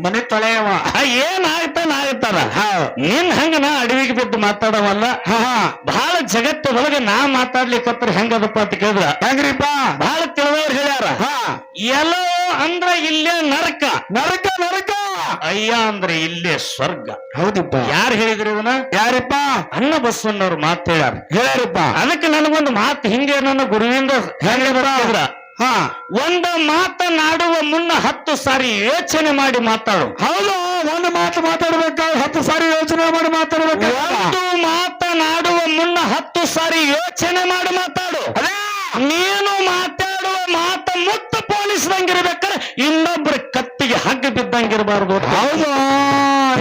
ಮನೆ ತೊಳೆಯವ. ಏನ್ ಆಯ್ತಾನ ಆಯ್ತಾನ ನಿನ್ ಹಂಗ ನಾ ಅಡವಿಗೆ ಬಿದ್ದು ಮಾತಾಡವಲ್ಲ? ಹಾ ಹಾ. ಒಳಗೆ ನಾ ಮಾತಾಡ್ಲಿಕ್ಕತ್ರ ಹೆಂಗದಪ್ಪ ಅಂತ ಕೇಳಿದ್ರ? ಹೆಂಗ್ರಿಪ್ಪ? ಬಹಳ ತಿಳಿದವ್ರು ಹೇಳ್ಯಾರ. ಹಾ. ಎಲ್ಲೋ ಅಂದ್ರ ಇಲ್ಲೇ ನರಕ. ನರಕ ನರಕ. ಅಯ್ಯ ಅಂದ್ರೆ ಇಲ್ಲೇ ಸ್ವರ್ಗ. ಹೌದಪ್ಪ. ಯಾರು ಹೇಳಿದ್ರಿ ಇದನ್ನ ಯಾರಿಪ್ಪ? ಅನ್ನ ಬಸವಣ್ಣವ್ರು ಮಾತು ಹೇಳ್ಯಾರ. ಹೇಳ್ಯಾರಿಪ್ಪ. ಅದಕ್ಕೆ ನನಗೊಂದು ಮಾತು ಹಿಂಗೆ ನನ್ನ ಗುರುವಿಂದ ಹೇಳಿದ್ರ? ಹಾ. ಒಂದು ಮಾತನಾಡುವ ಮುನ್ನ ಹತ್ತು ಸಾರಿ ಯೋಚನೆ ಮಾಡಿ ಮಾತಾಡು. ಹೌದು ಒಂದು ಮಾತು ಮಾತಾಡ್ಬೇಕಾದ್ರೆ ಹತ್ತು ಸಾರಿ ಯೋಚನೆ ಮಾಡಿ ಮಾತಾಡ್ಬೇಕು? ಒಂದು ಮಾತನಾಡುವ ಮುನ್ನ ಹತ್ತು ಸಾರಿ ಯೋಚನೆ ಮಾಡಿ ಮಾತಾಡು. ಅದೇ. ನೀನು ಮಾತಾಡುವ ಮಾತ ಮುತ್ತ ಪೋಲಿಸ್ದಂಗಿರ್ಬೇಕಾದ್ರೆ ಇನ್ನೊಬ್ರ ಕತ್ತಿಗೆ ಹಗ್ಗ ಬಿದ್ದಂಗಿರಬಾರ್ದು. ಹೌದು.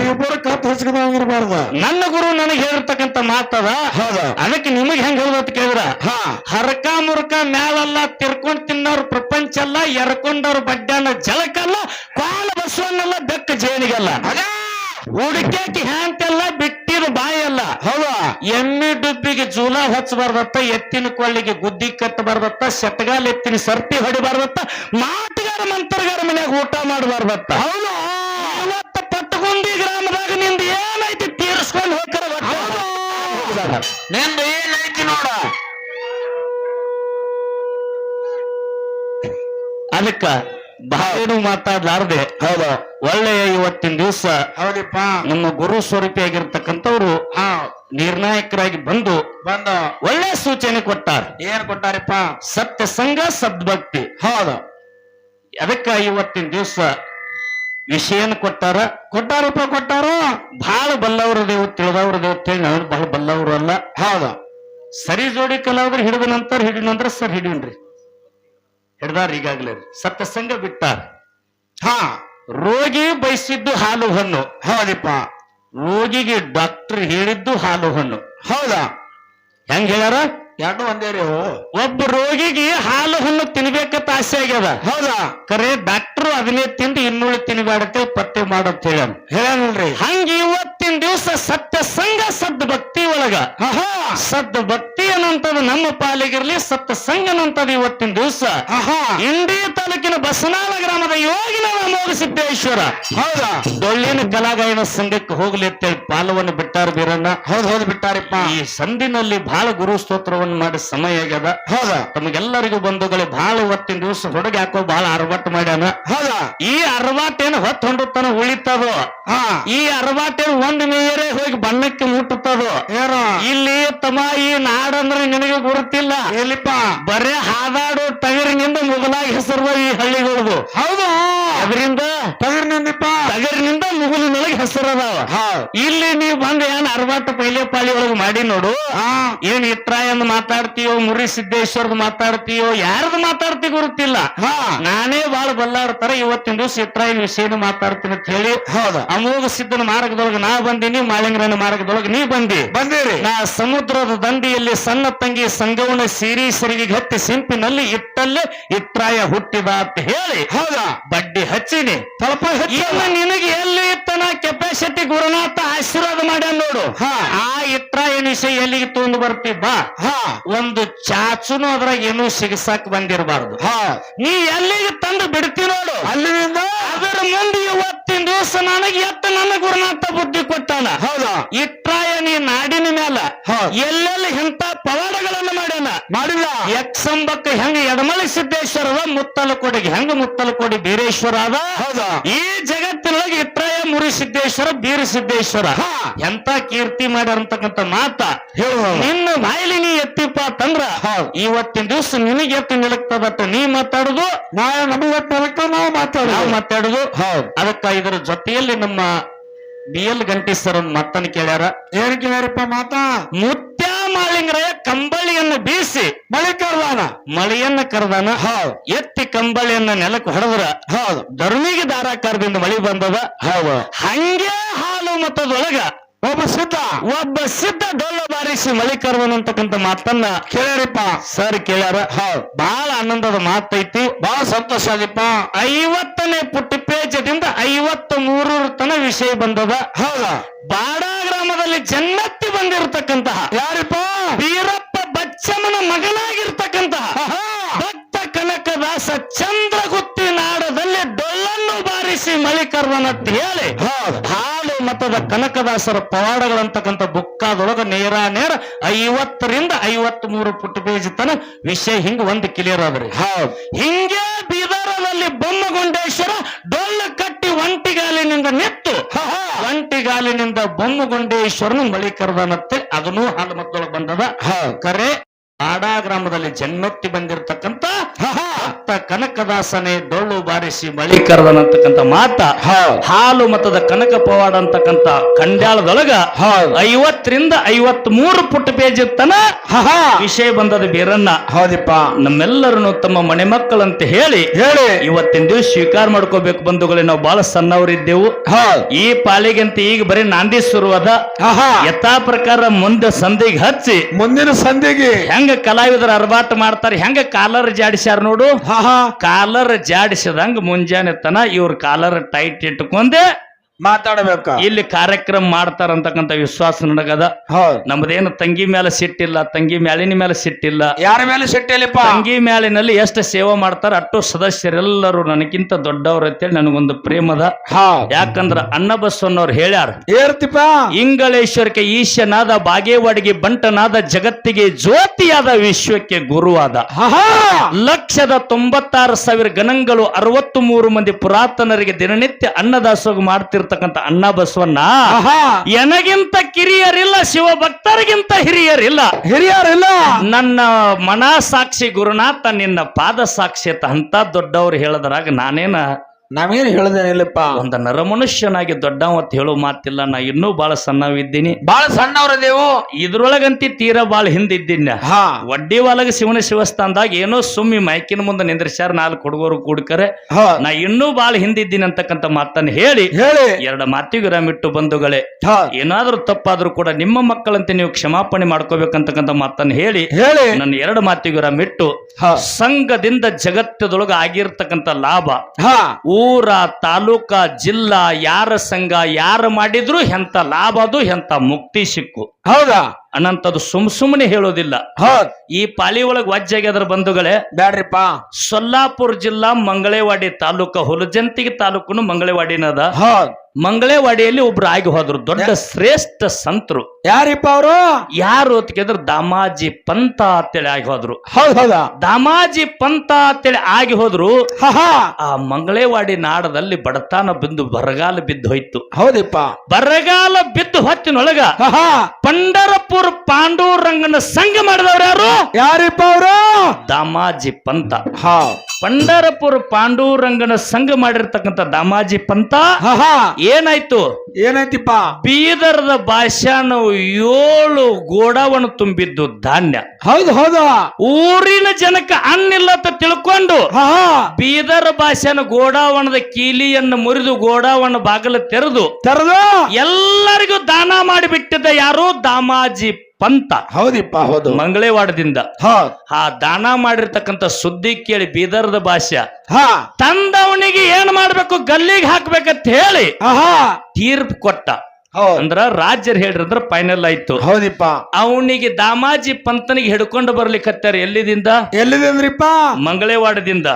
ಇಬ್ಬರು ಕತ್ತು ಹಚ್ಕೊಂಡಂಗಿರ್ಬಾರ್ದು ನನ್ನ ಗುರು ನನಗೆ ಹೇಳಿರ್ತಕ್ಕಂಥ ಮಾತದ ಹೌದ. ಅದಕ್ಕೆ ನಿಮಗೆ ಹೆಂಗ್ ಹೇಳ್ದತ್ ಕೇಳಿದ್ರ? ಹಾ. ಹರಕ ಮುರಕ ಮ್ಯಾಲೆಲ್ಲ ತಿರ್ಕೊಂಡ್ ತಿನ್ನೋರು ಪ್ರಪಂಚ ಅಲ್ಲ ಎರ್ಕೊಂಡವ್ರ ಬಡ್ಡನ ಜಲಕಲ್ಲ ಕಾಲ ಬಸವನ್ನೆಲ್ಲ ಬೆಕ್ಕ ಜೇನಿಗೆಲ್ಲ. ಹುಡುಕ್ಯಾಕಿ ಹ್ಯಾಂತೆಲ್ಲ ಬಿಟ್ಟಿದ ಬಾಯಲ್ಲ ಹೌದ. ಎಮ್ಮೆ ಡುಬ್ಬಿಗೆ ಜೂಲ ಹಚ್ಚಬಾರ್ದತ್ತ ಎತ್ತಿನ ಕೊಳ್ಳಿಗೆ ಗುದ್ದಿ ಕಟ್ಟಬಾರ್ದತ್ತ ಶತಗಾಲ್ ಎತ್ತಿನ ಸರ್ತಿ ಹೊಡಿಬಾರ್ದತ್ತ ಮಾತುಗಾರ ಮಂತ್ರಗಾರ ಮನೆಯಾಗ ಊಟ ಮಾಡಬಾರ್ದತ್ತ. ಹೌದು. ಪಟ್ಟಗುಂಡಿ ಗ್ರಾಮದಾಗ ನಿಂದ ಏನೈತಿ ತೀರಿಸ್ಕೊಂಡು ಹೋಗ್ತಾರ ನಿಂದ ಏನೈತಿ ನೋಡ? ಅದಕ್ಕ ಬಾಳೇನು ಮಾತಾಡ್ಲಾರ್ದೆ. ಹೌದು. ಒಳ್ಳೆಯ ಇವತ್ತಿನ ದಿವಸ ಹೌದಪ್ಪ. ನಮ್ಮ ಗುರು ಸ್ವರೂಪಿಯಾಗಿರ್ತಕ್ಕಂಥವ್ರು ಆ ನಿರ್ಣಾಯಕರಾಗಿ ಬಂದು ಬಂದ. ಒಳ್ಳೆ ಸೂಚನೆ ಕೊಟ್ಟಾರ. ಏನ್ ಕೊಟ್ಟಾರಪ್ಪ? ಸತ್ಯ ಸಂಘ ಸದ್ಭಕ್ತಿ. ಹೌದು. ಅದಕ್ಕ ಇವತ್ತಿನ ದಿವಸ ವಿಷಯನ ಕೊಟ್ಟಾರ? ಕೊಟ್ಟಾರಪ್ಪ ಕೊಟ್ಟಾರು? ಬಹಳ ಬಲ್ಲವ್ರ ದೇವ್ ತಿಳಿದವ್ರ ದೇವ್ ತಿಳಿ ಅವ್ರು ಬಹಳ ಬಲ್ಲವರು ಅಲ್ಲ. ಹೌದ. ಸರಿ ಜೋಡಿ ಕಲಾವಿದ್ರು ಹಿಡಿದ ನಂತರ ಹಿಡಿದ ನಂತರ ಸರ್ ಹಿಡಿನ್ರಿ ಹಿಡ್ದಾರ ಈಗಾಗ್ಲೇ. ಸತ್ಯ ಸಂಘ ಬಿಟ್ಟಾರ. ಹಾ ರೋಗಿ ಬಯಸಿದ್ದು ಹಾಲು ಹಣ್ಣು. ಹೌದಿಪ್ಪ. ರೋಗಿಗೆ ಡಾಕ್ಟರ್ ಹೇಳಿದ್ದು ಹಾಲು ಹಣ್ಣು. ಹೌದಾ? ಹೆಂಗ್ ಹೇಳ್ಯಾರ? ಎರಡು ಒಂದೇ ರೀ. ಒಬ್ಬ ರೋಗಿಗೆ ಹಾಲು ಹಣ್ಣು ತಿನ್ಬೇಕಂತ ಆಸೆ ಆಗ್ಯದ? ಹೌದಾ? ಕರೆ ಡಾಕ್ಟರ್ ಅದನ್ನೇ ತಿಂದು ಇನ್ನುಳಿ ತಿನ್ಬೇಡತ್ತೆ ಪತ್ತೆ ಮಾಡಂತ ಹೇಳ ಹೇಳಲ್ರಿ ಹಂಗ ಇವತ್ತಿನ ದಿವಸ ಸತ್ಯ ಸಂಘ ಸದ್ ಭಕ್ತಿ ಒಳಗ. ಸದ್ ಭಕ್ತಿ ಅನ್ನಂತದ ನಮ್ಮ ಪಾಲಿಗಿರ್ಲಿ ಅನ್ನಂತದ ಇವತ್ತಿನ ದಿವಸ. ಇಂಡಿ ತಾಲೂಕಿನ ಬಸನಾಳ ಗ್ರಾಮದ ಯೋಗಿನ ಅಮೋಘ ಸಿದ್ದೇಶ್ವರ ಹೌದಾ? ಡೊಳ್ಳಿನ ಕಲಾಗಾಯನ ಸಂಘಕ್ಕೆ ಹೋಗ್ಲಿ ಅಂತೇಳಿ ಪಾಲವನ್ನು ಬಿಟ್ಟಾರ ಬೀರಣ್ಣ. ಹೌದು ಹೌದು ಬಿಟ್ಟಾರಪ್ಪ. ಈ ಸಂದಿನಲ್ಲಿ ಬಹಳ ಗುರು ಸ್ತೋತ್ರವನ್ನು ಮಾಡಿ ಸಮಯ ಆಗ್ಯದ. ಹೌದಾ? ತಮಗೆಲ್ಲರಿಗೂ ಬಂಧುಗಳು ಬಹಳ ಇವತ್ತಿನ ದಿವಸ ಹುಡುಗ ಹಾಕೋ ಬಹಳ ಅರವಟ್ಟು ಮಾಡ್ಯಾನ. ಹೌದಾ? ಈ ಅರವಾಟೇನು ಹೊತ್ತು ಹೊಂಡುತ್ತಾನ ಉಳಿತದೋ? ಹಾ. ಈ ಅರವಾಟೇನು ಒಂದ್ ಮೇರೆ ಹೋಗಿ ಬಣ್ಣಕ್ಕೆ ಮುಟ್ಟುತ್ತದೋ? ಇಲ್ಲಿ ತಮ್ಮ ಈ ನಾಡಂದ್ರೆ ನಿನಗೆ ಗುರುತಿಲ್ಲ. ಎಲ್ಲಿಪ್ಪ? ಬರೇ ಹಾದಾಡು ಟಗರಿನಿಂದ ಮುಗಲಾಗಿ ಹೆಸರು ಈ ಹಳ್ಳಿಗಳದು ಹೌದು? ಅದರಿಂದ ತಗರ್ನಿಂದಿಪ್ಪ? ಟಗರಿನಿಂದ ಮುಗುಲಿನೊಳಗೆ ಹೆಸರು ಅದಾವ ಇಲ್ಲಿ ನೀವು ಬಂದ ಏನ್ ಅರವತ್ತು ಪೈಲೆ ಪಾಳಿ ಒಳಗೆ ಮಾಡಿ ನೋಡು. ಏನ್ ಇಟ್ರಾಯಂದ್ ಮಾತಾಡ್ತೀಯೋ ಮುರಿ ಸಿದ್ದೇಶ್ವರದ ಮಾತಾಡ್ತೀಯೋ ಯಾರ್ದು ಮಾತಾಡ್ತಿ ಗುರುತಿಲ್ಲ. ಹಾ. ನಾನೇ ಬಾಳ ಬಲ್ಲಾಡ್ತಾರ ಇವತ್ತಿನ ದಿವಸ ಇತ್ರಾಯನ ವಿಷಯನ ಮಾತಾಡ್ತೀನಿ ಅಂತ ಹೇಳಿ. ಹೌದಾ? ಅಮೋಘ ಸಿದ್ಧನ ಮಾರ್ಗದೊಳಗೆ ನಾ ಬಂದೀನಿ ಮಾಳಿಂಗರನ ಮಾರ್ಗದೊಳಗೆ ನೀ ಬಂದಿ. ಬಂದಿರಿ. ನಾ ಸಮುದ್ರದ ದಂಡಿಯಲ್ಲಿ ಸಣ್ಣ ತಂಗಿ ಸಂಗವನ ಸೀರಿ ಸರಿಗೆ ಹತ್ತಿ ಸಿಂಪಿನಲ್ಲಿ ಇಟ್ಟಲ್ಲೇ ಇಟ್ರಾಯ ಹುಟ್ಟಿದ ಅಂತ ಹೇಳಿ. ಹೌದಾ? ಬಡ್ಡಿ ಹಚ್ಚಿನಿ. ತಲಪ ನಿನಗೆ ಎಲ್ಲಿ ಇತ್ತನ? ಕೆಪಾಸಿಟಿ ಗುರುನಾಥ ಆಶೀರ್ವಾದ ಮಾಡ್ಯಾನ ನೋಡು. ಆ ಇತ್ರಾಯ ವಿಷಯ ಎಲ್ಲಿಗೆ ತಗೊಂಡು ಬರ್ತಿದ್ದ ಹಾ. ಒಂದು ಚಾಚುನು ಅದ್ರಾಗ ಏನೂ ಸಿಗಸಾಕ್ ಬಂದಿರಬಾರ್ದು. ಹಾ. ನೀ ಎಲ್ಲಿಗೆ ತಂದು ಬಿಡ್ತಿ ನೋಡು. ಅಲ್ಲಿಂದ ಅದರ ಮುಂದೆ ಇವತ್ತಿನ ದಿವಸ ನನಗೆ ಎತ್ತ ನನ್ನ ಗುರುನಾಥ ಬುದ್ಧಿ ಕೊಟ್ಟಾನ. ಹೌದಾ? ಇಟ್ರಾಯ ನೀ ನಾಡಿನ ಮೇಲ. ಎಲ್ಲೆಲ್ಲಿ ಇಂತ ಪವಾಡಗಳನ್ನು ಮಾಡ್ಯಾನ? ಮಾಡಿಲ್ಲ. ಯಕ್ಷಂಬಕ್ಕ ಹೆಂಗ ಎಡಮಳಿ ಸಿದ್ದೇಶ್ವರದ ಮುತ್ತಲ ಕೊಡಿಗೆ ಹೆಂಗ ಮುತ್ತಲ ಕೊಡಿ ಬೀರೇಶ್ವರ ಅದ? ಹೌದಾ? ಈ ಜಗತ್ತಿನೊಳಗೆ ಇಟ್ರಾಯ ಮುರಿ ಸಿದ್ದೇಶ್ವರ ಬೀರ ಸಿದ್ದೇಶ್ವರ ಹಾ. ಎಂತ ಕೀರ್ತಿ ಮಾಡ್ಯಾರ ಅಂತಕ್ಕಂಥ ಮಾತ ನಿನ್ನ ಬಾಯಿಲಿ ನೀ ಎತ್ತಿಪ್ಪ ಅಂತಂದ್ರ. ಇವತ್ತಿನ ದಿವಸ ನಿನಗೆ ಎತ್ತಿ ನಿಲಕ್ತದತ್ತ ನೀ ಮಾತಾಡುದು ನಾಳೆ ನಮಗೆ ನಾವು ನಾವು ನಾವು ಮಾತಾಡೋದು. ಮಾತಾಡುದು. ಹೌದ್. ಅದಕ್ಕ ಇದರ ಜೊತೆಯಲ್ಲಿ ನಮ್ಮ ಬಿ ಎಲ್ ಗಂಟಿ ಸರ್ ಮಾತನ್ನ ಕೇಳ್ಯಾರ. ಏನ್ ಕೇಳ್ಯಾರಪ್ಪ ಮಾತಾ? ಮುತ್ಯ ಮಾಳಿಂಗರಾಯ ಕಂಬಳಿಯನ್ನು ಬೀಸಿ ಮಳೆ ಕರ್ದಾನ. ಮಳೆಯನ್ನ ಕರೆದಾನ. ಹೌದು. ಎತ್ತಿ ಕಂಬಳಿಯನ್ನ ನೆಲಕ್ಕೆ ಹೊಡೆದ್ರ ಹೌದು. ಧರ್ಮಿಗೆ ಧಾರಾಕಾರದಿಂದ ಮಳಿ ಬಂದದ? ಹೌದು. ಹಂಗೆ ಹಾಲು ಮತ್ತದೊಳಗ ಒಬ್ಬ ಸಿದ್ಧ. ಒಬ್ಬ ಸಿದ್ಧ ಡೊಳ್ಳ ಬಾರಿಸಿ ಮಳಿ ಕರ್ದನ ಅಂತಕ್ಕಂಥ ಮಾತನ್ನ ಕೇಳ್ಯಾರಿಪ್ಪ. ಸರ್ ಕೇಳ್ಯಾರ. ಹೌದ್. ಬಹಳ ಆನಂದದ ಮಾತೈತಿ. ಬಹಳ ಸಂತೋಷ ಆಗಿಪ್ಪ. ಐವತ್ತನೇ ಪುಟ್ಟ ಪೇಜದಿಂದ ಐವತ್ತ ಮೂರರ ತನ ವಿಷಯ ಬಂದದ. ಹೌದಾ. ಬಾಡ ಗ್ರಾಮದಲ್ಲಿ ಜನ್ನತ್ತಿ ಬಂದಿರತಕ್ಕಂತಹ ಬಚ್ಚಮ್ಮನ ಮಗನಾಗಿರ್ತಕ್ಕಂತಹ. ಭಕ್ತ ಕನಕದಾಸ ಚಂದ್ರಗುತ್ತಿ ನಾಡದಲ್ಲಿ ಡೊಳ್ಳನ್ನು ಬಾರಿಸಿ ಬಾರಿಸಿ ಮಳಿ ಕರ್ದನ ಅಂತ ಹೇಳಿ ಹಾಲು ಮತದ ಕನಕದಾಸರ ಪವಾಡಗಳಂತಕ್ಕಂಥ ಬುಕ್ಕಾದೊಳಗ ನೇರ ನೇರ ಐವತ್ತರಿಂದ ಐವತ್ ಮೂರು ಪುಟ್ಟ ಪೇಜ್ ತನ ವಿಷಯ ಹಿಂಗ ಒಂದು ಕ್ಲಿಯರ್ ಹೌದು. ಹಿಂಗೆ ಬೀದರದಲ್ಲಿ ಬೊಮ್ಮಗುಂಡೇಶ್ವರ ಡೊಳ್ಳು ಕಟ್ಟಿ ಒಂಟಿಗಾಲಿನಿಂದ ನಿತ್ತು. ಒಂಟಿಗಾಲಿನಿಂದ ಬೊಮ್ಮಗುಂಡೇಶ್ವರನ ಮಳಿ ಕರ್ದನತ್ತೆ ಅದನ್ನೂ ಹಾಲು ಮತ್ತೊಳಗೆ ಬಂದದ. ಕರೆ ಆಡಾ ಗ್ರಾಮದಲ್ಲಿ ಜನ್ಮತ್ತಿ ಬಂದಿರತಕ್ಕಂತ ಭಕ್ತ ಕನಕದಾಸನೇ ಡೊಳ್ಳು ಬಾರಿಸಿ ಮಳಿ ಕರೆದನಂತಕ್ಕಂಥ ಮಾತ ಹಾಲು ಮತದ ಕನಕ ಪವಾಡ ಅಂತಕ್ಕಂಥ ಕಂಡ್ಯಾಳದೊಳಗ ಐವತ್ತರಿಂದ ಐವತ್ ಮೂರು ಪುಟ್ಟ ಪೇಜ್ ಇತ್ತನ ವಿಷಯ ಬಂದದ ಬೇರನ್ನ ಹೌದಿಪ್ಪ. ನಮ್ಮೆಲ್ಲರನ್ನು ತಮ್ಮ ಮನೆ ಮಕ್ಕಳಂತ ಹೇಳಿ ಹೇಳಿ. ಇವತ್ತಿನ ದಿವಸ ಸ್ವೀಕಾರ ಮಾಡ್ಕೋಬೇಕು ಬಂಧುಗಳೇ ನಾವು ಬಹಳ ಸಣ್ಣವರಿದ್ದೆವು. ಈ ಪಾಲಿಗಂತ ಈಗ ಬರೀ ನಾಂದಿ ಶುರುವಾದ ಯಥಾ ಪ್ರಕಾರ ಮುಂದೆ ಸಂದಿಗೆ ಹಚ್ಚಿ. ಮುಂದಿನ ಸಂಧಿಗೆ ಹೆಂಗ ಕಲಾವಿದರ ಅರ್ಬಾಟ್ ಮಾಡ್ತಾರೆ ಹೆಂಗ ಕಾಲರ್ ಜಾಡಿಸ್ಯಾರ ನೋಡು. ಕಾಲರ್ ಜಾಡಿಸಿದಂಗ ಮುಂಜಾನೆ ತನ ಇವ್ರ ಕಾಲರ್ ಟೈಟ್ ಇಟ್ಕೊಂಡೆ ಮಾತಾಡಬೇಕ. ಇಲ್ಲಿ ಕಾರ್ಯಕ್ರಮ ಮಾಡ್ತಾರಂತಕ್ಕಂಥ ವಿಶ್ವಾಸ ನನಗದ. ಹೌದು. ನಮ್ದೇನು ತಂಗಿ ಮೇಲೆ ಸಿಟ್ಟಿಲ್ಲ ತಂಗಿ ಮೇಲಿನ ಮೇಲೆ ಸಿಟ್ಟಿಲ್ಲ. ಯಾರ ಮೇಲೆ ಸಿಟ್ಟಿಲ್ಲಪ್ಪ? ತಂಗಿ ಮ್ಯಾಲಿನಲ್ಲಿ ಎಷ್ಟು ಸೇವೆ ಮಾಡ್ತಾರ ಅಟ್ಟು ಸದಸ್ಯರೆಲ್ಲರೂ ನನಗಿಂತ ದೊಡ್ಡವ್ರ ಅಂತೇಳಿ ನನಗೊಂದು ಪ್ರೇಮದ. ಹಾ. ಯಾಕಂದ್ರ ಅನ್ನ ಬಸವಣ್ಣವ್ರು ಹೇಳ್ಯಾರ. ಏರ್ತಿಪ್ಪ ಇಂಗಳೇಶ್ವರಕ್ಕೆ ಈಶನಾದ ಬಾಗೇವಾಡಿಗೆ ಬಂಟನಾದ ಜಗತ್ತಿಗೆ ಜ್ಯೋತಿಯಾದ ವಿಶ್ವಕ್ಕೆ ಗುರುವಾದ. ಲಕ್ಷದ ತೊಂಬತ್ತಾರು ಸಾವಿರ ಗಣಗಳು ಅರವತ್ತು ಮೂರು ಮಂದಿ ಪುರಾತನರಿಗೆ ದಿನನಿತ್ಯ ಅನ್ನದಾಸೋಗ ಮಾಡ್ತಿರ್ತಕ್ಕಂಥ ಅಣ್ಣ ಬಸವಣ್ಣ ಎನಗಿಂತ ಕಿರಿಯರಿಲ್ಲ ಶಿವಭಕ್ತರಿಗಿಂತ ಹಿರಿಯರಿಲ್ಲ. ಹಿರಿಯರಿಲ್ಲ. ನನ್ನ ಮನ ಸಾಕ್ಷಿ ಗುರುನಾಥ ನಿನ್ನ ಪಾದ ಸಾಕ್ಷಿ ಅಂತ ದೊಡ್ಡವ್ರು ಹೇಳದ್ರಾಗ ನಾನೇನ ನಾವೇನು ಹೇಳದೇನಿಲ್ಲಪ್ಪ ಒಂದು ನರಮನುಷ್ಯನಾಗಿ ದೊಡ್ಡವ ಅಂತ ಹೇಳೋ ಮಾತಿಲ್ಲ ನಾ ಇನ್ನೂ ಬಹಳ ಸಣ್ಣವಿದ್ದೀನಿ. ಬಾಳ ಸಣ್ಣವ್ರದೇವು ಇದ್ರೊಳಗಂತಿ ತೀರಾ ಬಾಳ ಹಿಂದಿದ್ದೀನಿ. ಹಾ. ವಡ್ಡಿ ಒಳಗ ಶಿವನ ಶಿವಸ್ಥಾನದಾಗ ಏನೋ ಸುಮ್ಮಿ ಮೈಕಿನ ಮುಂದೆ ನಿಂದ್ರಿಸ್ಯಾರ ನಾಲ್ಕು ಹುಡುಗರು ಕೂಡ್ಕರೆ. ಹೌದ್ ನಾ ಇನ್ನೂ ಬಾಳ ಹಿಂದಿದ್ದೀನಿ ಅಂತಕ್ಕಂತ ಮಾತನ್ನ ಹೇಳಿ. ಹೇಳಿ. ಎರಡು ಮಾತಿಗೆ ಮಿಟ್ಟು ಬಂಧುಗಳೇ. ಹಾ, ಏನಾದ್ರೂ ತಪ್ಪಾದ್ರೂ ಕೂಡ ನಿಮ್ಮ ಮಕ್ಕಳಂತೆ ನೀವು ಕ್ಷಮಾಪಣೆ ಮಾಡ್ಕೋಬೇಕಂತಕ್ಕಂಥ ಮಾತನ್ನ ಹೇಳಿ. ಹೇಳಿ. ನನ್ನ ಎರಡು ಮಾತಿಗೆ ಮಿಟ್ಟು ಹಾ. ಸಂಘದಿಂದ ಜಗತ್ತದೊಳಗ ಆಗಿರ್ತಕ್ಕಂತ ಲಾಭ. ಹಾ. ಊರ ತಾಲೂಕ ಜಿಲ್ಲಾ ಯಾರ ಸಂಘ ಯಾರು ಮಾಡಿದ್ರು ಎಂತ ಲಾಭ ಅದು ಎಂತ ಮುಕ್ತಿ ಸಿಕ್ಕು. ಹೌದಾ? ಅನ್ನಂಥದ್ದು ಸುಮ್ ಸುಮ್ಮನೆ ಹೇಳೋದಿಲ್ಲ. ಹೌದ್. ಈ ಪಾಲಿ ಒಳಗ್ ವಜ್ಜಾಗ್ಯದ್ರ ಬಂಧುಗಳೇ ಬ್ಯಾಡ್ರಿಪ್ಪ. ಸೊಲ್ಲಾಪುರ ಜಿಲ್ಲಾ ಮಂಗಳೇವಾಡಿ ತಾಲೂಕ ಹುಲಜಂತಿಗೆ ತಾಲೂಕುನು ಮಂಗಳೇವಾಡಿನದ. ಹೌದ್. ಮಂಗಳೇವಾಡಿಯಲ್ಲಿ ಒಬ್ರು ಆಗಿ ಹೋದ್ರು ದೊಡ್ಡ ಶ್ರೇಷ್ಠ ಸಂತರು. ಯಾರಿಪ್ಪ ಅವರು? ಯಾರು ಅಂತ ಕೇಳಿದ್ರೆ ದಾಮಾಜಿ ಪಂತ ಅಂತೇಳಿ ಆಗಿ ಹೋದ್ರು. ಹೌದ್ ಹೌದಾ? ದಾಮಾಜಿ ಪಂತ ಅಂತೇಳಿ ಆಗಿ ಹೋದ್ರು ಆ ಮಂಗಳೇವಾಡಿ ನಾಡದಲ್ಲಿ ಬಡತಾನ ಬಿದ್ದು ಬರಗಾಲ ಬಿದ್ದು ಹೋಯ್ತು. ಹೌದಿಪ್ಪ. ಬರಗಾಲ ಬಿದ್ದು ಹೊತ್ತಿನೊಳಗ ಪಂಡರಪುರ ಪಾಂಡೂರಂಗನ ಸಂಘ ಮಾಡಿದವ್ರು ಯಾರು? ಯಾರಿಪ್ಪ ಅವರು? ದಾಮಾಜಿ ಪಂತ. ಹಾ. ಪಂಡರಪುರ ಪಾಂಡುರಂಗನ ಸಂಘ ಮಾಡಿರ್ತಕ್ಕಂಥ ದಾಮಾಜಿ ಪಂತ ಏನಾಯ್ತು? ಏನೈತಿಪ್ಪ? ಬೀದರದ ಭಾಷಾನ ಏಳು ಗೋಡವನ್ನು ತುಂಬಿದ್ದು ಧಾನ್ಯ. ಹೌದು ಹೌದ. ಊರಿನ ಜನಕ್ಕೆ ಅನ್ನಿಲ್ಲ ಅಂತ ತಿಳ್ಕೊಂಡು ಹಾ ಬೀದರ ಭಾಷೆನ ಗೋಡಾವಣದ ಕೀಲಿಯನ್ನು ಮುರಿದು ಗೋಡಾವಣ ಬಾಗಿಲು ತೆರೆದು ತೆರೆದು? ಎಲ್ಲರಿಗೂ ದಾನ ಮಾಡಿಬಿಟ್ಟಿದ್ದ ಯಾರು? ದಾಮಾಜಿ ಪಂತ. ಹೌದಿಪ್ಪ ಹೌದು. ಮಂಗಳೇವಾಡದಿಂದ ಹೌದ್ ಆ ದಾನ ಮಾಡಿರ್ತಕ್ಕಂಥ ಸುದ್ದಿ ಕೇಳಿ ಬೀದರ್ದ ಭಾಷೆ ಹಾ. ತಂದವನಿಗೆ ಏನ್ ಮಾಡ್ಬೇಕು? ಗಲ್ಲಿಗೆ ಹಾಕ್ಬೇಕಂತ ಹೇಳಿ ಆಹಾ ಕೊಟ್ಟ ಹೌದ್ ಅಂದ್ರ ರಾಜ್ಯರು ಹೇಳ್ರಂದ್ರ ಫೈನಲ್ ಆಯ್ತು. ಹೌದಿಪ್ಪ. ಅವನಿಗೆ ದಾಮಾಜಿ ಪಂತನಿಗೆ ಹಿಡ್ಕೊಂಡು ಬರ್ಲಿಕ್ಕತ್ತಾರ ಎಲ್ಲಿದಿಂದ? ಎಲ್ಲಿದಂದ್ರಿಪ್ಪ ಮಂಗಳೇವಾಡದಿಂದ.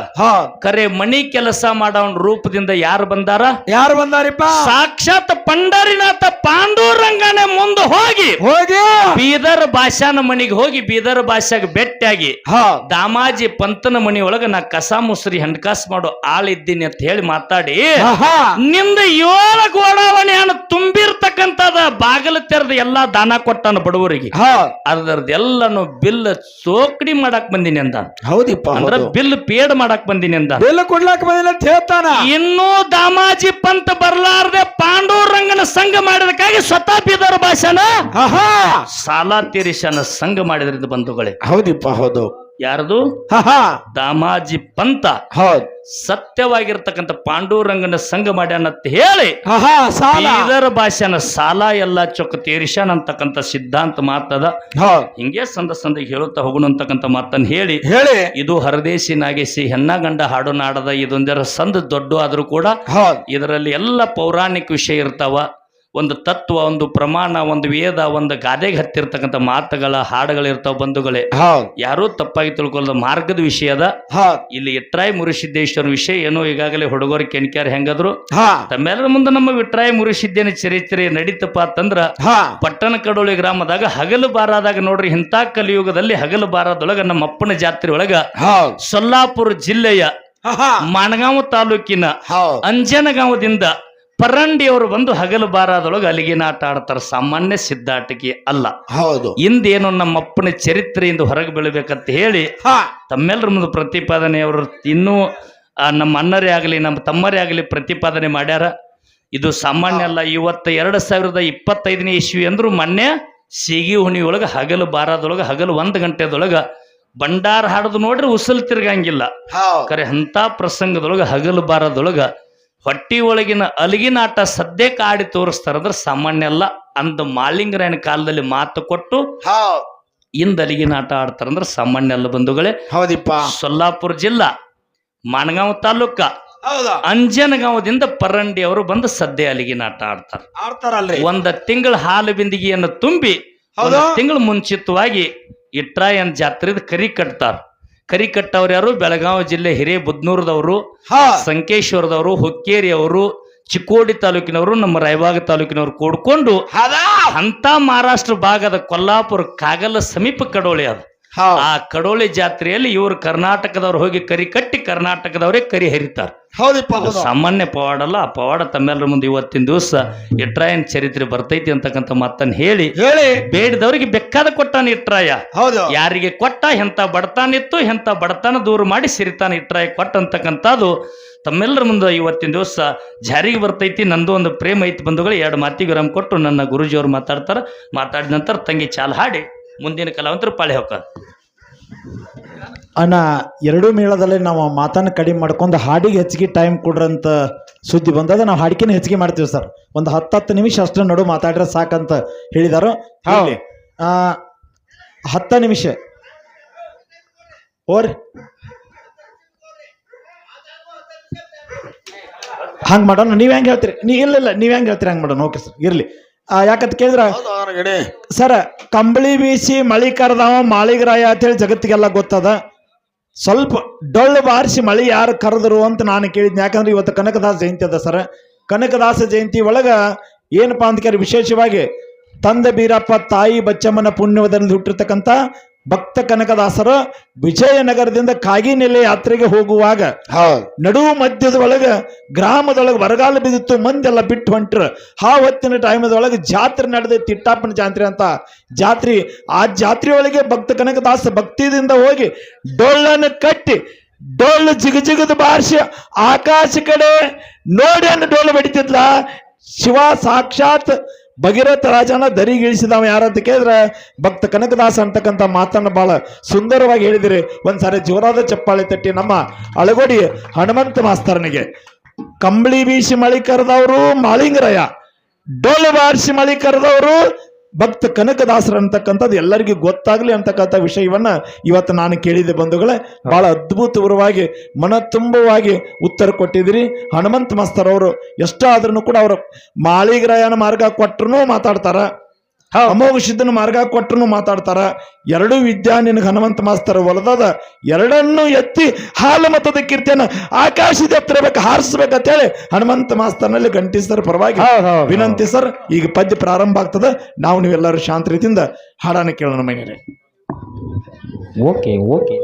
ಕರೆ ಮನಿ ಕೆಲಸ ಮಾಡವನ್ ರೂಪದಿಂದ ಯಾರು ಬಂದಾರ? ಯಾರು ಬಂದಾರಿಪ್ಪ? ಸಾಕ್ಷಾತ್ ಪಂಡರಿನಾಥ ಪಾಂಡೂರಂಗನೆ ಮುಂದೆ ಹೋಗಿ ಹೋಗಿ. ಬೀದರ್ ಭಾಷಾನ ಮನಿಗೆ ಹೋಗಿ ಬೀದರ್ ಭಾಷಾಗ ಬೆಟ್ಟಾಗಿ ಹ. ದಾಮಾಜಿ ಪಂತನ ಮನಿ ಒಳಗ ನಾ ಕಸ ಮುಸ್ರಿ ಹಣ್ಕಾಸ್ ಮಾಡೋ ಆಳಿದ್ದೀನಿ ಅಂತ ಹೇಳಿ ಮಾತಾಡಿ ನಿಂದ ಏಳು ಗೋಡಾವಣೆ ಹಣ ತುಂಬಿರ್ತಕ್ಕಂಥದ ಬಾಗಿಲು ತೆರೆದ ಎಲ್ಲಾ ದಾನ ಕೊಟ್ಟಾನ ಬಡವರಿಗೆ. ಅದರದ್ದು ಎಲ್ಲಾನು ಬಿಲ್ ಸೋಕಡಿ ಮಾಡಕ್ ಬಂದಿನಿ ಅಂದ. ಹೌದಿಪ್ಪ ಅಂದ್ರ ಬಿಲ್ ಪೇಡ್ ಮಾಡಕ್ ಬಂದಿನಿ ಅಂದ. ಬಿಲ್ ಕೊಡ್ಲಾಕ ಬಂದಿಲ್ಲ ಅಂತ ಹೇಳ್ತಾನ. ಇನ್ನೂ ದಾಮಾಜಿ ಪಂತ ಬರ್ಲಾರ್ದೆ ಪಾಂಡೂರಂಗನ ಸಂಘ ಮಾಡಿದಕ್ಕಾಗಿ ಸ್ವತಃ ಬೀದರ್ ಭಾಷಣ ಸಾಲ ತೀರಿಸನ ಸಂಘ ಮಾಡಿದ್ರಿಂದ ಬಂಧುಗಳೇ. ಹೌದಿಪ್ಪ ಹೌದು. ಯಾರದು? ದಾಮಾಜಿ ಪಂತ. ಹೌದು. ಸತ್ಯವಾಗಿರ್ತಕ್ಕಂಥ ಪಾಂಡೂರಂಗನ ಸಂಘ ಮಾಡ್ಯಾನಂತ ಹೇಳಿ ಇದರ ಭಾಷೆನ ಸಾಲ. ಎಲ್ಲ ಚೊಕ್ಕ ತೀರಿಸ್ಯಾನ ಅಂತಕ್ಕಂಥ ಸಿದ್ಧಾಂತ ಮಾತದ ಹಿಂಗೆ ಸಂದ ಸಂದ ಹೇಳುತ್ತಾ ಹೋಗೋಣ ಅಂತಕ್ಕಂಥ ಮಾತನ್ನ ಹೇಳಿ ಹೇಳಿ. ಇದು ಹರದೇಶಿ ನಾಗೇಶಿ ಹೆಣ್ಣ ಗಂಡ ಹಾಡು ನಾಡದ ಇದೊಂದರ ಸಂದ ದೊಡ್ಡ ಆದ್ರೂ ಕೂಡ ಹೌದ್. ಇದರಲ್ಲಿ ಎಲ್ಲ ಪೌರಾಣಿಕ ವಿಷಯ ಇರ್ತಾವ. ಒಂದು ತತ್ವ ಒಂದು ಪ್ರಮಾಣ ಒಂದು ವೇದ ಒಂದು ಗಾದೆಗೆ ಹತ್ತಿರ್ತಕ್ಕಂಥ ಮಾತುಗಳ ಹಾಡುಗಳಿರ್ತಾವ ಬಂಧುಗಳೇ. ಯಾರೂ ತಪ್ಪಾಗಿ ತಿಳ್ಕೊಳ್ಳೋದು ಮಾರ್ಗದ ವಿಷಯದ ಇಲ್ಲಿ ಇಟ್ರಾಯ್ ಮುರುಸಿದ್ದೇಶ್ವರ ವಿಷಯ ಏನೋ ಈಗಾಗಲೇ ಹುಡುಗರು ಕೆಣಕ್ಯಾರ ಹೆಂಗಾದ್ರು. ತಮ್ಮೆಲ್ಲರ ಮುಂದೆ ನಮ್ಮ ವಿಟ್ರಾಯ್ ಮುರುಸಿದ್ದೇನೆ ಚರಿತ್ರೆ ನಡೀತಪ್ಪ ಅಂತಂದ್ರ ಹಾ. ಪಟ್ಟಣ ಕಡೋಳಿ ಗ್ರಾಮದಾಗ ಹಗಲು ಬಾರಾದಾಗ ನೋಡ್ರಿ ಇಂಥ ಕಲಿಯುಗದಲ್ಲಿ ಹಗಲು ಬಾರದೊಳಗ ನಮ್ಮ ಅಪ್ಪನ ಜಾತ್ರೆ ಒಳಗ ಸೊಲ್ಲಾಪುರ ಜಿಲ್ಲೆಯ ಮಾಣಗಾಂವ ತಾಲೂಕಿನ ಅಂಜನಗಾಂವದಿಂದ ಪರಂಡಿಯವರು ಬಂದು ಹಗಲು ಬಾರಾದೊಳಗೆ ಅಲ್ಲಿಗಿನ ಆಟ ಆಡ್ತಾರ. ಸಾಮಾನ್ಯ ಸಿದ್ಧಾಟಿಕೆ ಅಲ್ಲ. ಹೌದು. ಇಂದೇನು ನಮ್ಮ ಅಪ್ಪನ ಚರಿತ್ರೆಯಿಂದ ಹೊರಗೆ ಬೀಳಬೇಕಂತ ಹೇಳಿ ಹಾ. ತಮ್ಮೆಲ್ಲರ ಮುಂದೆ ಪ್ರತಿಪಾದನೆ ಅವರು ಇನ್ನೂ ನಮ್ಮ ಅಣ್ಣರೇ ಆಗಲಿ ನಮ್ಮ ತಮ್ಮರೇ ಆಗಲಿ ಪ್ರತಿಪಾದನೆ ಮಾಡ್ಯಾರ. ಇದು ಸಾಮಾನ್ಯ ಅಲ್ಲ. ಇವತ್ತ ಎರಡು ಸಾವಿರದ ಇಪ್ಪತ್ತೈದನೇ ಇಸ್ವಿ ಅಂದ್ರು ಮೊನ್ನೆ ಸೀಗಿ ಹುಣಿಯೊಳಗೆ ಹಗಲು ಬಾರದೊಳಗೆ ಹಗಲು ಒಂದು ಗಂಟೆದೊಳಗೆ ಭಂಡಾರ ಹಾಡೋದು ನೋಡ್ರಿ ಉಸಲ್ ತಿರ್ಗಂಗಿಲ್ಲ. ಕರೆ ಅಂತ ಪ್ರಸಂಗದೊಳಗೆ ಹಗಲು ಬಾರದೊಳಗೆ ಹೊಟ್ಟಿ ಒಳಗಿನ ಅಲಗಿನಾಟ ಸದ್ಯಕ್ಕೆ ಆಡಿ ತೋರಿಸ್ತಾರ ಅಂದ್ರೆ ಸಾಮಾನ್ಯ ಅಲ್ಲ. ಅಂದ ಮಾಲಿಂಗರಾಯನ ಕಾಲದಲ್ಲಿ ಮಾತು ಕೊಟ್ಟು ಹೌದ್. ಇಂದ ಅಲಿಗಿನ ಆಡ್ತಾರ ಆಡ್ತಾರಂದ್ರೆ ಸಾಮಾನ್ಯ ಅಲ್ಲ ಬಂಧುಗಳೇ. ಹೌದಿಪ್ಪ. ಸೊಲ್ಲಾಪುರ ಜಿಲ್ಲಾ ಮಾನಗಾಂವ್ ತಾಲೂಕ ಅಂಜನಗಾಂವದಿಂದ ಪರಂಡಿ ಅವರು ಬಂದು ಸದ್ಯ ಅಲಿಗಿನಾಟ ಆಡ್ತಾರೆ. ಆಡ್ತಾರಲ್ರಿ. ಒಂದ ತಿಂಗಳ ಹಾಲು ಬಿಂದಿಗೆಯನ್ನು ತುಂಬಿ. ತಿಂಗಳು ಮುಂಚಿತವಾಗಿ ಇಟ್ರಾಯನ್ ಜಾತ್ರೆದ ಕರಿ ಕಟ್ತಾರ. ಕರಿ ಕಟ್ಟವ್ರು ಯಾರು? ಬೆಳಗಾವಿ ಜಿಲ್ಲೆ ಹಿರೇಬುದ್ನೂರದವರು ಸಂಕೇಶ್ವರದವರು ಹುಕ್ಕೇರಿ ಅವರು ಚಿಕ್ಕೋಡಿ ತಾಲೂಕಿನವರು ನಮ್ಮ ರಾಯಬಾಗ ತಾಲೂಕಿನವರು ಕೂಡ್ಕೊಂಡು ಅಂತ ಮಹಾರಾಷ್ಟ್ರ ಭಾಗದ ಕೊಲ್ಲಾಪುರ ಕಾಗಲ ಸಮೀಪ ಕಡೋಳಿ ಅದು. ಆ ಕಡೋಳಿ ಜಾತ್ರೆಯಲ್ಲಿ ಇವರು ಕರ್ನಾಟಕದವ್ರು ಹೋಗಿ ಕರಿ ಕಟ್ಟಿ ಕರ್ನಾಟಕದವರೇ ಕರಿ ಹರಿತಾರೆ. ಹೌದಿಪ್ಪ ಸಾಮಾನ್ಯ ಪವಾಡ ಅಲ್ಲ ಆ ಪವಾಡ ತಮ್ಮೆಲ್ಲರ ಮುಂದೆ ಇವತ್ತಿನ ದಿವಸ ಇಟ್ರಾಯನ್ ಚರಿತ್ರೆ ಬರ್ತೈತಿ ಅಂತಕ್ಕಂಥ ಮಾತನ್ನ ಹೇಳಿ ಹೇಳಿ. ಬೇಡಿದವರಿಗೆ ಬೆಕ್ಕಾದ ಕೊಟ್ಟಾನ ಇಟ್ರಾಯ. ಹೌದು. ಯಾರಿಗೆ ಕೊಟ್ಟ ಎಂತ ಬಡತಾನಿತ್ತು ಎಂತ ಬಡತನ ದೂರ ಮಾಡಿ ಸಿರಿತಾನ ಇಟ್ರಾಯ ಕೊಟ್ಟ ಅಂತಕ್ಕಂಥದ್ದು ತಮ್ಮೆಲ್ಲರ ಮುಂದೆ ಇವತ್ತಿನ ದಿವಸ ಜಾರಿಗೆ ಬರ್ತೈತಿ. ನಂದು ಒಂದು ಪ್ರೇಮ ಐತಿ ಬಂಧುಗಳು ಎರಡು ಮಾತಿಗೆ ವಿರಾಮ ಕೊಟ್ಟು ನನ್ನ ಗುರುಜಿಯವರು ಮಾತಾಡ್ತಾರೆ. ಮಾತಾಡಿದ ನಂತರ ತಂಗಿ ಚಾಲ ಹಾಡಿ. ಮುಂದಿನ ಕಲಾವಂತರು ಪಾಳೆ ಹೋಗ್ತಾರೆ ಅಣ್ಣ ಎರಡೂ ಮೇಳದಲ್ಲಿ ನಾವು ಮಾತನ್ನು ಕಡಿಮೆ ಮಾಡ್ಕೊಂಡು ಹಾಡಿಗೆ ಹೆಚ್ಚಿಗೆ ಟೈಮ್ ಕೊಡ್ರಂತ ಸುದ್ದಿ ಬಂದದ. ನಾವು ಹಾಡಿಕೆನ ಹೆಚ್ಚಿಗೆ ಮಾಡ್ತೀವಿ ಸರ್. ಒಂದು ಹತ್ತು ಹತ್ತು ನಿಮಿಷ ಅಷ್ಟು ನಡು ಮಾತಾಡ್ರೆ ಸಾಕಂತ ಹೇಳಿದಾರು. ಹೇಳಿದರು ಇಲ್ಲಿ, ಆ, ಹತ್ತ ನಿಮಿಷ. ಓರ್. ಹಂಗೆ ಮಾಡೋಣ. ನೀವು ಹೆಂಗೆ ಹೇಳ್ತೀರಿ? ನೀ ಇಲ್ಲ ಇಲ್ಲ ನೀವು ಹೆಂಗೆ ಹೇಳ್ತೀರಿ? ಹಂಗೆ ಮಾಡೋಣ. Okay sir. ಇರಲಿ. ಯಾಕಂತ ಕೇಳಿದ್ರೆ? ಸರ್ ಕಂಬಳಿ ಬೀಸಿ ಮಳಿ ಕರೆದವ ಮಾಳಿಗರಾಯ ಅಂತೇಳಿ ಜಗತ್ತಿಗೆಲ್ಲ ಗೊತ್ತದ. ಸ್ವಲ್ಪ ಡೊಳ್ಳು ಬಾರಿಸಿ ಮಳಿ ಯಾರು ಕರೆದ್ರು ಅಂತ ನಾನು ಕೇಳಿದ್ನಿ. ಯಾಕಂದ್ರೆ ಇವತ್ತು ಕನಕದಾಸ ಜಯಂತಿ ಅದ ಸರ್. ಕನಕದಾಸ ಜಯಂತಿ ಒಳಗ ಏನಪ್ಪಾ ಅಂತ ಕೇಳಿ ವಿಶೇಷವಾಗಿ ತಂದೆ ಬೀರಪ್ಪ ತಾಯಿ ಬಚ್ಚಮ್ಮನ ಪುಣ್ಯವದಲ್ಲಿ ಹುಟ್ಟಿರ್ತಕ್ಕಂಥ ಭಕ್ತ ಕನಕದಾಸರು ವಿಜಯನಗರದಿಂದ ಕಾಗಿನೆಲೆ ಯಾತ್ರೆಗೆ ಹೋಗುವಾಗ ನಡು ನಡುವು ಮಧ್ಯದ ಒಳಗೆ ಗ್ರಾಮದೊಳಗೆ ಬರಗಾಲ ಬಿದ್ದಿತ್ತು ಮಂದೆಲ್ಲ ಬಿಟ್ಟು ಹೊಂಟ್ರ. ಆ ಹೊತ್ತಿನ ಟೈಮದೊಳಗೆ ಜಾತ್ರೆ ನಡೆದೇ ತಿಟ್ಟಾಪನ ಜಾತ್ರೆ ಅಂತ ಜಾತ್ರೆ ಆ ಜಾತ್ರೆಯೊಳಗೆ ಭಕ್ತ ಕನಕದಾಸ ಭಕ್ತಿದಿಂದ ಹೋಗಿ ಡೊಳ್ಳನ್ನು ಕಟ್ಟಿ ಡೊಳ್ಳು ಜಿಗ ಜಿಗದ ಬಾರಿಸಿ ಆಕಾಶ ಕಡೆ ನೋಡಿ ಅನ್ನ ಡೊಳ್ಳು ಬಡಿತಿದ್ಲ. ಶಿವ ಸಾಕ್ಷಾತ್ ಭಗೀರಥ ರಾಜನ ದರಿಗಿಳಿಸಿದವ ಯಾರಂತ ಕೇಳಿದ್ರೆ, ಭಕ್ತ ಕನಕದಾಸ ಅಂತಕ್ಕಂಥ ಮಾತನ್ನು ಬಹಳ ಸುಂದರವಾಗಿ ಹೇಳಿದಿರಿ. ಒಂದ್ಸಾರಿ ಜೋರಾದ ಚಪ್ಪಾಳೆ ತಟ್ಟಿ ನಮ್ಮ ಅಳಗೋಡಿ ಹನುಮಂತ ಮಾಸ್ತರನಿಗೆ. ಕಂಬಳಿ ಬೀಸಿ ಮಳಿ ಕರೆದವರು ಮಾಳಿಂಗರಯ್ಯ ಡೊಳ್ಳು ಬಾರಿಸಿ ಮಳಿ ಕರೆದವರು ಭಕ್ತ ಕನಕದಾಸರ ಅಂತಕ್ಕಂಥದ್ದು ಎಲ್ಲರಿಗೂ ಗೊತ್ತಾಗ್ಲಿ ಅಂತಕ್ಕಂಥ ವಿಷಯವನ್ನ ಇವತ್ತು ನಾನು ಕೇಳಿದೆ ಬಂಧುಗಳೇ. ಬಹಳ ಅದ್ಭುತವಾಗಿ ಮನ ತುಂಬವಾಗಿ ಉತ್ತರ ಕೊಟ್ಟಿದ್ದೀರಿ. ಹನುಮಂತ ಮಸ್ತರವರು ಎಷ್ಟಾದ್ರೂ ಕೂಡ ಅವರು ಮಾಳಿಗರಾಯನ ಮಾರ್ಗ ಕೊಟ್ಟರು ಮಾತಾಡ್ತಾರ. ಅಮೋಘ ಸಿದ್ಧನ ಮಾರ್ಗ ಕೊಟ್ಟರು ಮಾತಾಡ್ತಾರ. ಎರಡು ವಿದ್ಯಾ ನಿನಗೆ ಹನುಮಂತ ಮಾಸ್ತರ್ ಒಲದದ. ಎರಡನ್ನು ಎತ್ತಿ ಹಾಲು ಮತದ ಕೀರ್ತಿಯನ್ನ ಆಕಾಶದ ಎತ್ತಿರಬೇಕು ಹಾರಿಸ್ಬೇಕಂತ ಹೇಳಿ ಹನುಮಂತ ಮಾಸ್ತರ್ನಲ್ಲಿ ಗಂಟಿ ಸರ್ ಪರವಾಗಿ ವಿನಂತಿ ಸರ್ ಈಗ ಪದ್ಯ ಪ್ರಾರಂಭ ಆಗ್ತದ. ನಾವು ನೀವೆಲ್ಲರೂ ಶಾಂತ ರೀತಿಯಿಂದ ಹಾಡಾನ ಕೇಳೋಣ ಮೈನರೇ ಓಕೆ ಓಕೆ.